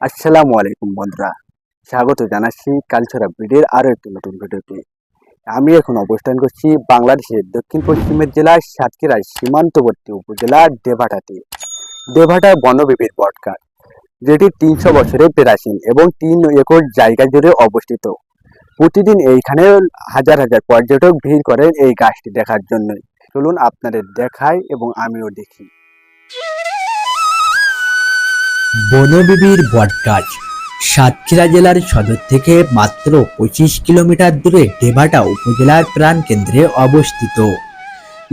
আসসালামু আলাইকুম বন্ধুরা। স্বাগত জানাচ্ছি কালচারা ভিডিওর আরও একটি নতুন ভিডিওতে। আমি এখন অবস্থান করছি বাংলাদেশের দক্ষিণ পশ্চিমের জেলার সাতক্ষীরার সীমান্তবর্তী উপজেলা দেভাটাতে। দেভাটা বনবিবির বটগাছ, যেটি তিনশো বছরের প্রাচীন এবং তিন একর জায়গা জুড়ে অবস্থিত। প্রতিদিন এইখানে হাজার হাজার পর্যটক ভিড় করেন এই গাছটি দেখার জন্যই। চলুন আপনাদের দেখাই এবং আমিও দেখি। বনবিবির বটগাছ। সাতক্ষীরা জেলার সদর থেকে মাত্র পঁচিশ কিলোমিটার দূরে ডেভাটা উপজেলার প্রাণকেন্দ্রে অবস্থিত।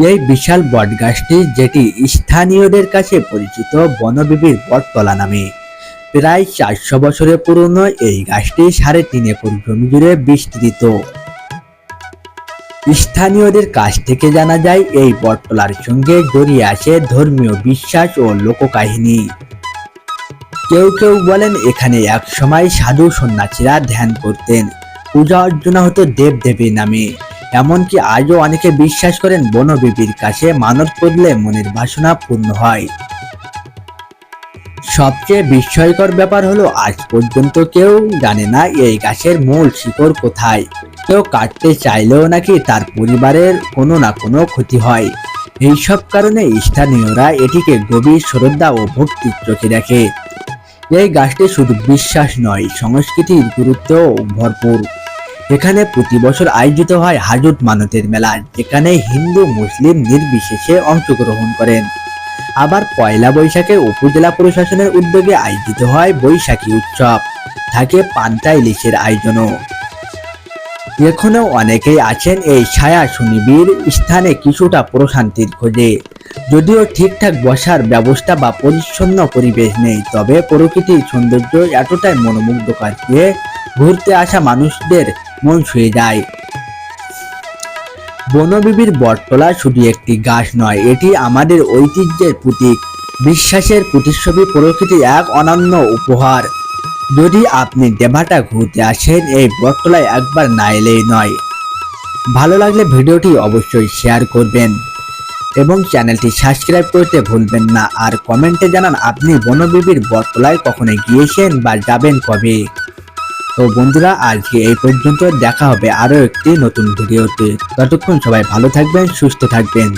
এই বিশাল বটগাছটি যেটি স্থানীয়দের কাছে পরিচিত বনবিবির বটতলা নামে। প্রায় চারশো বছরের পুরনো এই গাছটি সাড়ে তিন একর জমি জুড়ে বিস্তৃত। স্থানীয়দের কাছ থেকে জানা যায়, এই বটতলার সঙ্গে জড়িয়ে আছে ধর্মীয় বিশ্বাস ও লোককাহিনী। কেউ কেউ বলেন এখানে এক সময় সাধু সন্ন্যাসীরা ধ্যান করতেন। পূজা অর্চনা হতো দেব দেবীর নামে। এমনকি আজও অনেকে বিশ্বাস করেন বনবিবির কাছে মানত করলে মনের বাসনা পূর্ণ হয়। সবচেয়ে বিস্ময়কর ব্যাপার হলো, আজ পর্যন্ত কেউ জানে না এই গাছের মূল শিকড় কোথায়। কেউ কাটতে চাইলেও নাকি তার পরিবারের কোনো না কোনো ক্ষতি হয়। এইসব কারণে স্থানীয়রা এটিকে গভীর শ্রদ্ধা ও ভক্তির চোখে দেখে। এই গাছটি শুধু বিশ্বাস নয়, সংস্কৃতির গুরুত্ব ভরপুর। এখানে প্রতি বছর আয়োজিত হয় হাজত মানতের মেলা, যেখানে হিন্দু, মুসলিম নির্বিশেষে অংশগ্রহণ করেন। আবার পয়লা বৈশাখে উপজেলা প্রশাসনের উদ্যোগে আয়োজিত হয় বৈশাখী উৎসব, থাকে পান্তা ইলিশের আয়োজনও। এখনও অনেকেই আছেন এই ছায়া সুনিবিড় স্থানে কিছুটা প্রশান্তির খোঁজে। যদিও ঠিকঠাক বসার ব্যবস্থা বা পরিচ্ছন্ন পরিবেশ নেই, তবে প্রকৃতির সৌন্দর্য এতটাই মনোমুগ্ধকর যে ঘুরতে আসা মানুষদের মন ছুঁয়ে যায়। বনবিবির বটতলা শুধু একটি গাছ নয়, এটি আমাদের ঐতিহ্যের প্রতীক, বিশ্বাসের প্রতিচ্ছবি, প্রকৃতির এক অনন্য উপহার। যদি আপনি দেভাটা ঘুরতে আসেন, এই বটতলায় একবার না এলেই নয়। ভালো লাগলে ভিডিওটি অবশ্যই শেয়ার করবেন। এবং চ্যানেলটি সাবস্ক্রাইব করতে ভুলবেন না। আর কমেন্টে জানান, আপনি বনবিবির বটতলায় কখনো গিয়েছেন বা যাবেন কবে? তো বন্ধুরা, আজকে এই পর্যন্ত দেখা হবে আরও একটি নতুন ভিডিওতে। ততক্ষণ সবাই ভালো থাকবেন, সুস্থ থাকবেন।